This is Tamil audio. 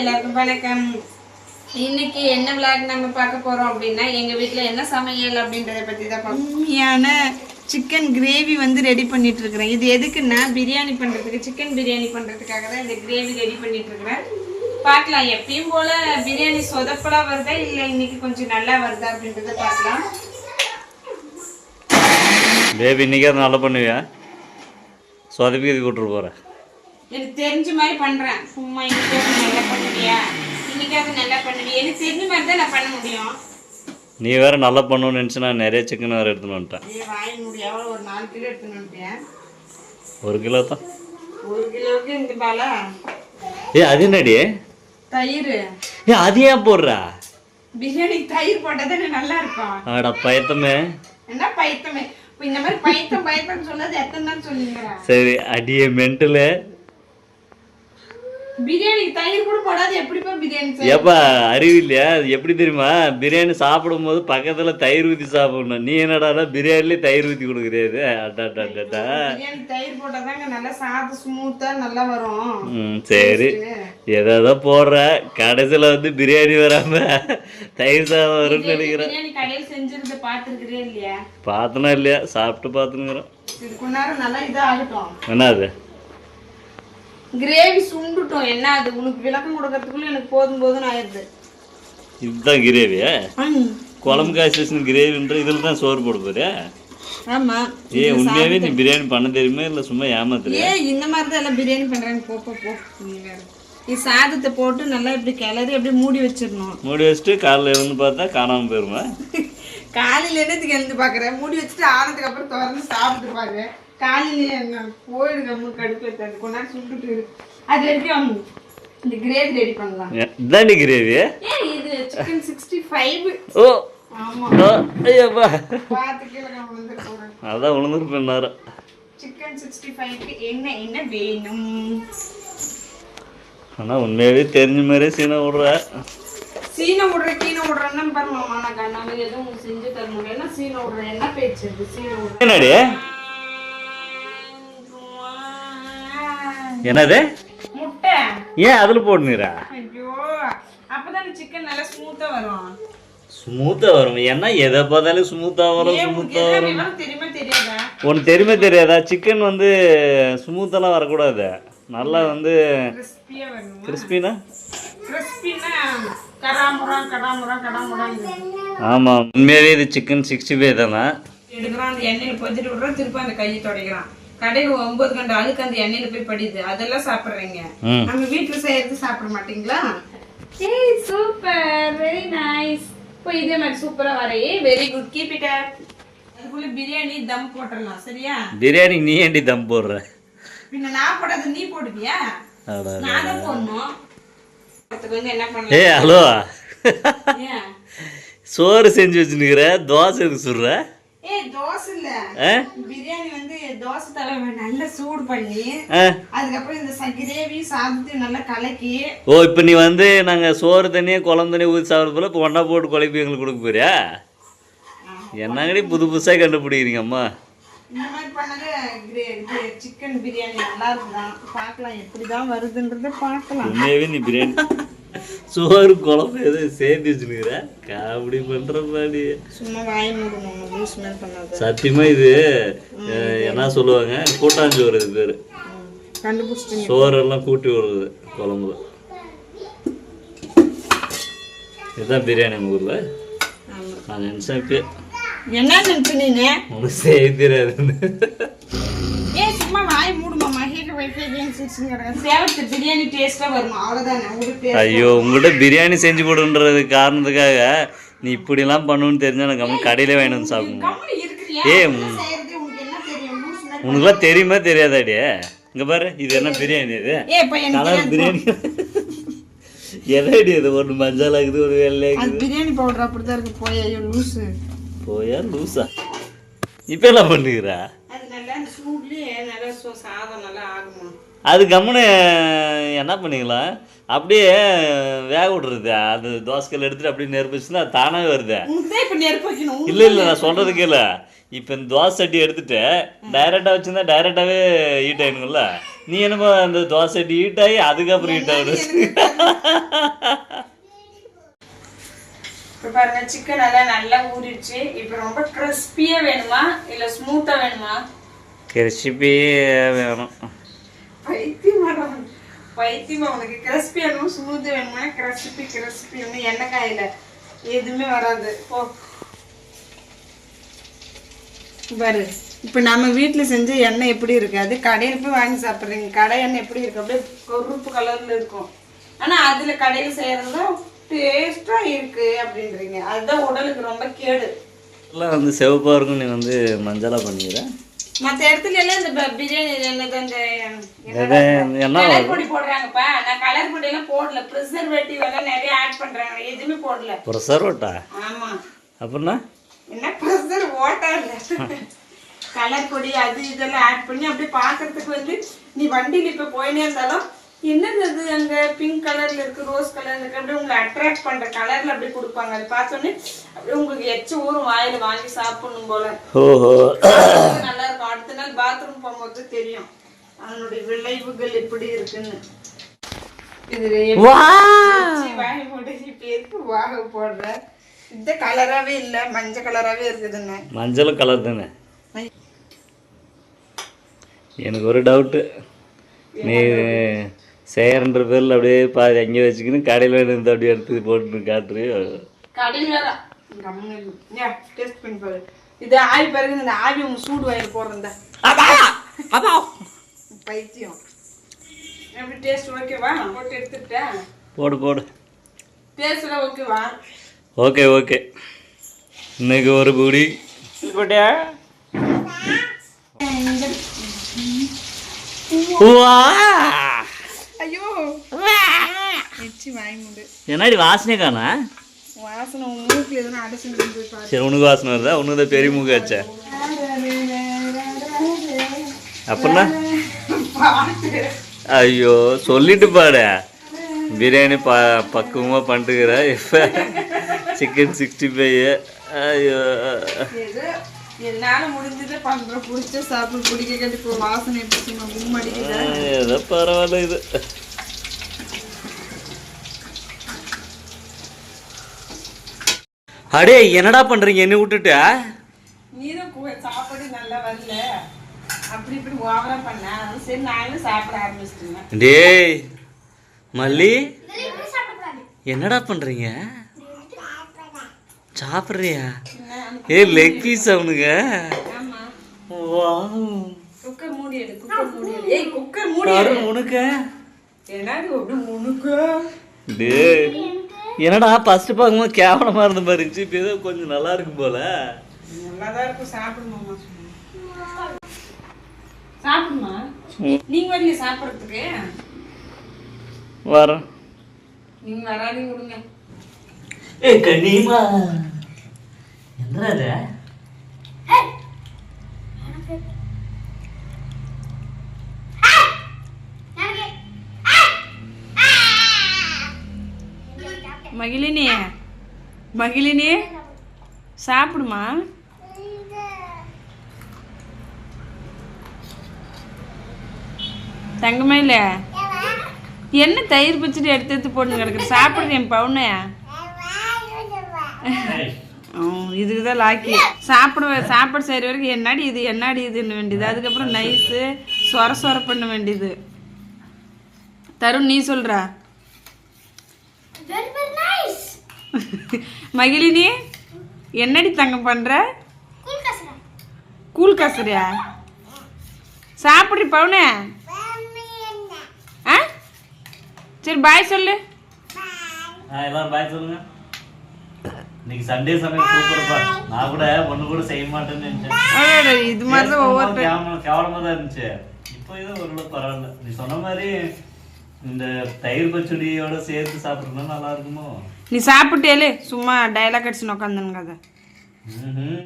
எல்லாருக்கும் வணக்கம். இன்னைக்கு என்ன விளாக் நம்ம பார்க்க போறோம் அப்படின்னா எங்க வீட்ல என்ன சமையல் அப்படின்றத பத்தி தான் உண்மையான சிக்கன் கிரேவி வந்து ரெடி பண்ணிட்டு இருக்கிறேன் இது எதுக்குன்னா பிரியாணி பண்றதுக்கு சிக்கன் பிரியாணி பண்றதுக்காக தான் இந்த கிரேவி ரெடி பண்ணிட்டு இருக்கிறேன் பார்க்கலாம் எப்பயும் போல பிரியாணி சொதப்பலா வருதா இல்ல இன்னைக்கு கொஞ்சம் நல்லா வருதா அப்படின்றத பார்க்கலாம். பேபி இன்னைக்காவது நல்லா பண்ணுவியா? சொதப்பி கூட்டுரு போகிறேன் எனக்கு தெரிஞ்ச மாதிரி பண்றேன். சும்மா இன்னைக்காவது நல்லா பண்ணுவியா? இன்னைக்காவது நல்லா பண்ணுவியா? எனக்கு தெரிஞ்ச மாதிரி தான் நான் பண்ண முடியும். நீ வேற நல்லா பண்ணணும்னு நினச்சி நான் நிறைய சிக்கன் வேறு எடுத்துன்னு வந்துட்டேன். ஏ வாங்கி முடியும் எவ்வளோ ஒரு நாலு கிலோ எடுத்துன்னு வந்துட்டேன் ஒரு கிலோ தான். ஒரு கிலோவுக்கு இந்த பாலா? ஏ அது என்னடி? தயிர். ஏ அது ஏன் போடுறா? பிரியாணி தயிர் போட்டால் தானே நல்லா இருக்கும். ஆடா பயத்தமே. என்ன பைத்தமே இப்போ இந்த மாதிரி பைத்தம் பைத்தம் சொன்னது எத்தனை நாள் சொல்லிங்கிறா சரி அடியே மென்டலு பிரியாணிக்கு தயிர் கூட போடாது எப்படிப்பா பிரியாணி செய்ய ஏப்பா அறிவு இல்லையா? அது எப்படி தெரியுமா? பிரியாணி சாப்பிடும் போது பக்கத்தில் தயிர் ஊற்றி சாப்பிடணும். நீ என்னடானா பிரியாணிலே தயிர் பிரியாணி தயிர் நல்லா சாதம் ஸ்மூத்தாக நல்லா வரும். ம் சரி. ஏதோ போடுற. கடைசியில் வந்து பிரியாணி வராம தயிர் சாதம் வரும்னு நினைக்கிறேன். பிரியாணி கடையில் செஞ்சிருந்து பார்த்துருக்குறே இல்லையா? பார்த்தனா இல்லையா? சாப்பிட்டு பார்த்துனுக்குறோம் இது கொஞ்ச நேரம் நல்லா இதாகட்டும். என்ன அது? கிரேவி சுண்டுட்டோம். என்ன அது? உனக்கு விளக்கம் கொடுக்கறதுக்குள்ள எனக்கு போதும் போதும் ஆயிடுது. இதுதான் கிரேவியா குழம்பு காய்ச்சி கிரேவின்ற இதில் தான் சோறு போட போறியா? ஆமா. ஏ உண்மையாவே நீ பிரியாணி பண்ண தெரியுமா இல்லை சும்மா ஏமாத்துறியா ஏ இந்த மாதிரி தான் எல்லாம் பிரியாணி பண்றாங்க. போ போ போ. நீ வேற. இது சாதத்தை போட்டு நல்லா இப்படி கிளறி அப்படியே மூடி வச்சிடணும். மூடி வச்சுட்டு காலைல எழுந்து பார்த்தா காணாமல் போயிருமா? காலையில என்னத்துக்கு எழுந்து பாக்குறேன் மூடி வச்சுட்டு ஆனதுக்கு அப்புறம் திறந்து சாப்பிட்டு பாரு. காலையில நான் போயிடு கம்மு கடுப்பு எடுத்தாது கொஞ்ச நேரம் சுட்டுட்டு. அது வரைக்கும் இந்த கிரேவி ரெடி பண்ணலாம். இதாண்டி கிரேவி இது சிக்கன் சிக்ஸ்டி ஃபைவ் ஓ அதான் உளுந்துருப்பேன் நேரம் சிக்கன் சிக்ஸ்டி ஃபைவ்க்கு என்ன என்ன வேணும்? ஆனால் உண்மையாவே தெரிஞ்ச மாதிரியே சீனை விடுற. சீனை விடுற கீனை விடுறேன்னு பாருமாமா நான் கண்ணாம எதுவும் செஞ்சு தர முடியல சீனை விடுறேன் என்ன பேச்சு சீனை விடுறேன் என்னது? முட்டை. ஏன் அதில் போடுனீரா? ஐயோ அப்பதானே சிக்கன் நல்லா ஸ்மூத்தா வரும். ஸ்மூத்தாக வரும். ஏன்னா எதை பார்த்தாலும் ஸ்மூத்தாக வரும் எதுவும் வரும். விவரம் தெரியுமா தெரியாதா? உனக்கு தெரியுமே தெரியாதா? சிக்கன் வந்து ஸ்மூத்தெல்லாம் வரக்கூடாது. நல்லா வந்து கிறிஸ்பினா ஆமாம் உண்மையாகவே இது சிக்கன் சிக்ஸ்டி ஃபைவ் தானே? எடுக்கிறான் அந்த எண்ணெயில பொதிட்டு விடுறான் திருப்பி அந்த கையை துடைக்கிறான். கடையில் ஒன்பது கண்டு அழுக்கு அந்த எண்ணெயில போய் படியுது. அதெல்லாம் சாப்பிடுறீங்க. நம்ம வீட்டுல செய்யறது சாப்பிட மாட்டீங்களா? ஏய் சூப்பர் வெரி நைஸ் இப்போ இதே மாதிரி சூப்பரா வரையே வெரி. குட் கீப் இட் அதுக்குள்ள பிரியாணி தம் போட்டுடலாம் சரியா? பிரியாணி நீ ஏண்டி தம் போடுற? பின்ன நான் போடாத நீ போடுவியா. நான் தான் போடணும். அதுக்கு வந்து என்ன ஏய் பண்ணலாம் ஹலோ. ஏன்? சோறு செஞ்சு வச்சுருக்கிற தோசை எதுக்கு சுடுற? ஏய் தோசை இல்ல. ஆ? பிரியாணி வந்து தோசை தலை நல்லா சூடு பண்ணி ஆ. அதுக்கப்புறம் இந்த ச- கிரேவி சாதத்தையும் நல்லா கலக்கி ஓ இப்போ நீ வந்து நாங்கள் சோறு தண்ணியாக குழம்பு தண்ணியை ஊற்றி சாப்பிட போல இப்போ ஒன்றா போட்டு குழப்பி எங்களுக்கு கொடுக்க போறியா? என்னங்கடி புது புதுசாக கண்டுபிடிக்கிறீங்க அம்மா இந்த மாதிரி பண்ணது சிக்கன் பிரியாணி நல்லா இருக்குதான். பார்க்கலாம் எப்படிதான் வருதுன்றத பார்க்கலாம். உண்மையாகவே நீ பிரியாணி சோறு குழம்பு எதுவும் சேர்த்து வச்சுருக்கிற? காமெடி பண்ணுற மாதிரி. சும்மா வாய் மூடணும் சத்தியமாக இது என்ன சொல்லுவாங்க? கூட்டாஞ்சோறு இது பேர். சோறெல்லாம் கூட்டி விடுறது குழம்புல இதுதான் பிரியாணி நம்ம ஊரில். நான் நினச்சேன் இப்போ என்ன நினைச்சு நீனு? உனக்கு செய்ய ஏன் சும்மா வாய் சேவத்து பிரியாணி வரும். ஐயோ உங்கள்கிட்ட பிரியாணி செஞ்சு போடுன்றது காரணத்துக்காக நீ இப்படிலாம் பண்ணுன்னு தெரிஞ்சா நான் கம்மி கடையிலே வாங்கிட்டு வந்து சாப்பிடணும். லூஸ் ஸ்மெல் உனக்குலாம் தெரியுமா தெரியாதாடி? இங்க பாரு இது என்ன பிரியாணி இது? ஏ கலர் பிரியாணி. எதடி இது? ஒன்று மஞ்சள் ஆகுது ஒரு வெள்ளை அது பிரியாணி பவுடர் அப்படிதான் இருக்கு. போய் ஐயோ லூசு. போயா லூசா? இப்போ என்ன பண்ணுகிறா அது நல்லா அந்த சூட்லயே நல்லா சோ- சாதம் நல்லா ஆகுமா? அது கம்முன்னு என்ன பண்ணிக்கலாம் அப்படியே வேக விடுறது அது தோசைக்கல் எடுத்துட்டு அப்படியே நெருப்பு வச்சுன்னா அது தானாகவே வருது. இல்லை இல்லை நான் சொல்றது கேளு. இப்போ இந்த தோசை சட்டி எடுத்துட்டு டைரெக்டாக வச்சிருந்தா டைரெக்டாகவே ஹீட் ஆயிடுங்கல்ல நீ என்னமோ அந்த தோசை சட்டி ஹீட் ஆகி அதுக்கப்புறம் ஹீட் ஆகுது. இப்போ பாருங்க சிக்கன் எல்லாம் நல்லா ஊறிடுச்சு. இப்போ ரொம்ப கிறிஸ்பியா வேணுமா? இல்ல ஸ்மூத்தா வேணுமா? ரெசிபி வேணும். பைத்தியமா பைத்தியமா உனக்கு கிறிஸ்பி வேணும் ஸ்மூத் வேணுமா? கிறிஸ்பி கிறிஸ்பி வேணும் எண்ணெய் காயில எதுவுமே வராது. போ. பாரு இப்போ நம்ம வீட்டில் செஞ்ச எண்ணெய் எப்படி இருக்கு? அது கடையில் போய் வாங்கி சாப்பிட்றீங்க. கடை எண்ணெய் எப்படி இருக்கு? அப்படியே கருப்பு கலர்ல இருக்கும். ஆனா அதுல கடையில் செய்யறது டேஸ்டா இருக்கு அப்படின்றீங்க. அதுதான் உடலுக்கு ரொம்ப கேடு. எல்லாம் வந்து செவப்பாக இருக்கும் நீ வந்து மஞ்சளாக பண்ணிக்கிற. மற்ற இடத்துல எல்லாம் இந்த பிரியாணி என்னது அந்த கலர் பொடி போடுறாங்கப்பா. நான் கலர் பொடி எல்லாம் போடல. ப்ரிசர்வேட்டிவ் எல்லாம் நிறைய ஆட் பண்றாங்க. எதுவுமே போடல. ப்ரெஷரோட்டா ஆமா. அப்படின்னா என்ன? ப்ரெஷர் ஓட்டா இல்ல. கலர் பொடி அது இதெல்லாம் ஆட் பண்ணி அப்படியே பார்க்கறதுக்கு வந்து நீ வண்டியில இப்ப போயினே இருந்தாலும் என்னது அது அங்க? பிங்க் கலர்ல இருக்கு ரோஸ் கலர்ல இருக்கு. அப்படியே உங்களை அட்ராக்ட் பண்ற கலர்ல அப்படியே கொடுப்பாங்க. அது பார்த்தோன்னே அப்படியே உங்களுக்கு எச்ச ஊரும் வாயில வாங்கி சாப்பிடணும் போல. நல்லா இருக்கும். அடுத்த நாள் பாத்ரூம் போகும்போது தெரியும். அதனுடைய விளைவுகள் எப்படி இருக்குன்னு. இது எப்படி வாய் மூடி இப்ப எதுக்கு வாக போடுற இந்த கலராவே இல்ல மஞ்சள் கலராவே இருக்குதுன்னு. மஞ்சளும் கலர் தானே? எனக்கு ஒரு டவுட்டு நீ செய்யறன்ற பேரில் அப்படியே பாதி அங்கே வச்சுக்கின்னு கடையில் இருந்து அப்படியே எடுத்து போட்டு காட்டுரு டேஸ்ட் இது ஆவி பிறகு இந்த ஆவி உங்க சூடு வாயில் போடுறத பைத்தியம். எப்படி டேஸ்ட் ஓகேவா? போட்டு எடுத்துட்டேன் போடு போடு. டேஸ்ட்லாம் ஓகேவா? Okay okay. இன்னைக்கு ஒரு குடி போட்டியா வா ஐயோ எச்சி வாய் மூடு என்னடி வாசனை காணா சரி உனக்கு வாசனை வருதா? உனக்கு தான் பெரிய மூக்கு ஆச்சா அப்படின்னா ஐயோ சொல்லிட்டு பாடு பிரியாணி ப பக்குவமாக பண்ணிட்டுக்கிற. இப்போ சிக்கன் சிக்ஸ்டி ஃபைவ் ஐயோ என்னால முடிஞ்சதை பண்றேன். பிடிச்ச சாப்பிட பிடிக்க கேட்டு வாசனை ஏதோ பரவாயில்ல இது. அடே என்னடா பண்றீங்க? என்ன விட்டுட்டு நீதான் கு- சாப்பாடு நல்லா வரல. அப்படி இப்படி ஓவரா பண்ண. அதனால சரி நானும் சாப்பிட ஆரம்பிச்சிட்டேன். டேய் மல்லி என்னடா பண்றீங்க? சாப்பிட்றியா? ஏ லெக் பீஸ் அவனுங்க. குக்கர் மூடி எடு குக்கர் மூடி எடு. ஏய் குக்கர் மூடி எடு. கரு உனக்க. என்னது அப்படி முணுக்கு டேய். என்னடா ஃபர்ஸ்ட் பார்க்கும்போது கேவலமா இருந்த மாதிரி இருந்துச்சு. இப்போ ஏதோ கொஞ்சம் நல்லா இருக்கு போல. நல்லாதான் இருக்கும். சாப்பிடுமாமா சாப்பிடுமா? நீங்க வரலையே சாப்பிடுறதுக்கு? வரோம் நீங்க வராதீங்க விடுங்க. ஏ கண்ணியமா என்னடா மகிழினி மகிழினி சாப்பிடுமா? தங்கமே இல்ல? என்ன தயிர் பிச்சுட்டு எடுத்து எடுத்து போட்டு கிடக்குற? சாப்பிடுங்க என் பவுனு இதுக்கு தான் லாக்கி சாப்பிடுவேன் சாப்பாடு செய்கிற வரைக்கும் என்னாடி இது என்னாடி இதுன்னு வேண்டியது? அதுக்கப்புறம் நைஸு சொர சொர பண்ண வேண்டியது. தருண் நீ சொல்றா? மகிழினி என்னடி தங்கம் பண்ற? கூழ் காசுறியா சாப்பிட்றி பவுனே. ஆ? சரி பாய் சொல்லு. எல்லாரும் பாய் சொல்லுங்க. இன்னைக்கு சண்டே சமையல் சூப்பர்ப்பா நான் கூட ஒண்ணு கூட செய்ய மாட்டேன்னு நினைச்சேன். இது மாதிரி தான் ஒவ்வொரு கேவலமா தான் இருந்துச்சு. இப்போ ஏதோ ஓரளவு பரவாயில்ல. நீ சொன்ன மாதிரி இந்த தயிர் பச்சடியோட சேர்த்து சாப்பிட்றதுனா நல்லா இருக்குமோ? நீ சாப்பிட்டேலே சும்மா டைலாக் அடிச்சுன்னு உட்காந்துன்னு கதை ம்ஹும்.